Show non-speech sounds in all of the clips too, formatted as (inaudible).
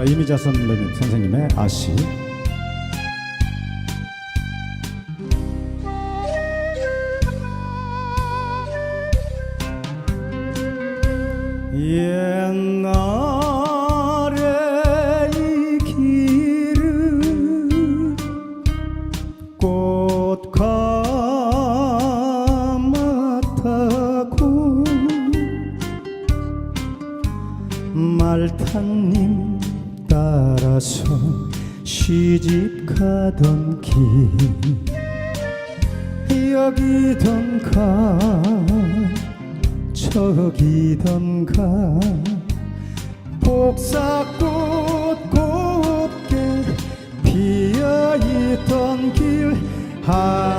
자, 이미자 선배님 선생님의 아씨. 옛날에 이 길은 꽃가마 타고 말탄님 따라서 시집 가던 길. 여기던가 저기던가 복사꽃 곱게 피어있던 길. 한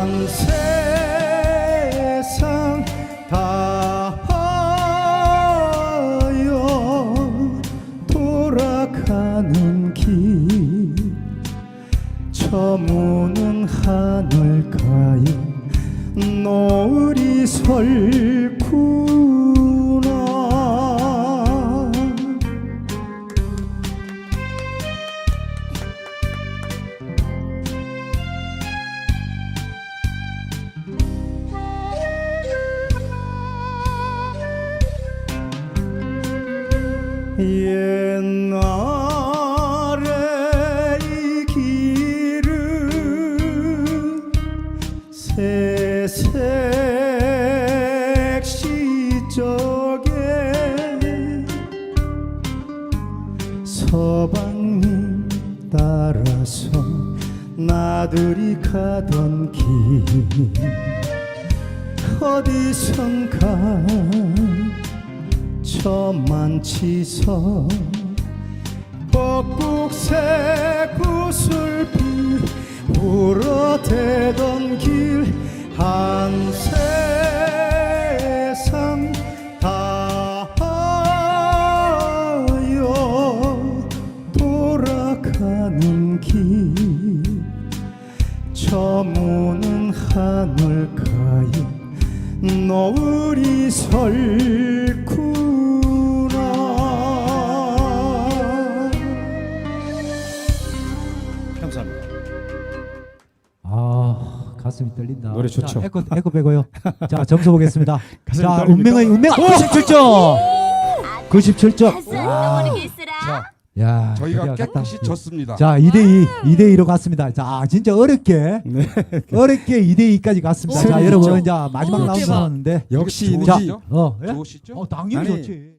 길 저무는 하늘가에 노을이 설구나. 옛날 새색 시적에 서방님 따라서 나들이 가던 길 어디선가 저만치서 벚국새 구슬빛 울어대던 길 한 세상 다하여 돌아가는 길. 저무는 하늘가에 노을이 설 가슴이 떨린다. 노래 좋죠. 자, 에코 에코 빼고요. 자 점수 보겠습니다. (laughs) 가슴이 자 떨립니까? 운명의 운명 97점. 97점. 아, 모르겠으라. 야 저희가 드디어 갔다. 깨끗이 졌습니다. 자 2대2 2대2로 갔습니다. 자 진짜 어렵게 네. 어렵게 2대2까지 갔습니다. 자? 여러분 이제 마지막 오, 라운드 대박. 하는데 역시 좋으시죠? 자 어, 예? 좋으시죠? 어 당연히 아니, 좋지.